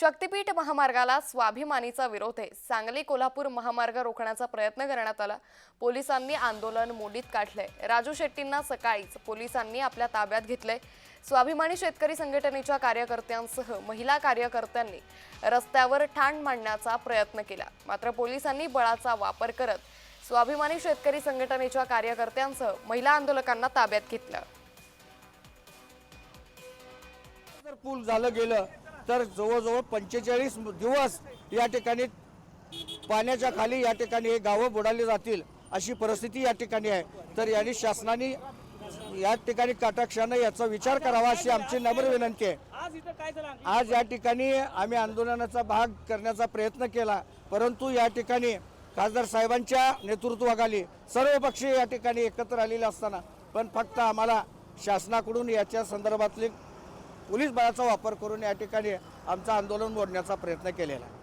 शक्तीपीठ महामार्गाला स्वाभिमानीचा विरोध आहे. सांगली कोल्हापूर महामार्ग रोखण्याचा प्रयत्न करण्यात आला. पोलिसांनी आंदोलन मोडीत काढलंय. राजू शेट्टींना सकाळीच पोलिसांनी आपल्या ताब्यात घेतलंय. स्वाभिमानी शेतकरी संघटनेच्या कार्यकर्त्यांसह महिला कार्यकर्त्यांनी रस्त्यावर ठाण मांडण्याचा प्रयत्न केला. मात्र पोलिसांनी बळाचा वापर करत स्वाभिमानी शेतकरी संघटनेच्या कार्यकर्त्यांसह महिला आंदोलकांना ताब्यात घेतलं. पूल झालं गेलं तर जवळजवळ पंचेचाळीस दिवस या ठिकाणी पाण्याच्या खाली या ठिकाणी हे गावं बुडाली जातील अशी परिस्थिती या ठिकाणी आहे. तर यांनी शासनाने या ठिकाणी काटाक्षानं याचा विचार करावा अशी आमची नम्र विनंती आहे. आज या ठिकाणी आम्ही आंदोलनाचा भाग करण्याचा प्रयत्न केला परंतु या ठिकाणी खासदार साहेबांच्या नेतृत्वाखाली सर्व पक्ष या ठिकाणी एकत्र आलेले असताना पण फक्त आम्हाला शासनाकडून याच्या संदर्भातले पोलीस बळाचा वापर करून या ठिकाणी आमचं आंदोलन मोडण्याचा प्रयत्न केलेला आहे.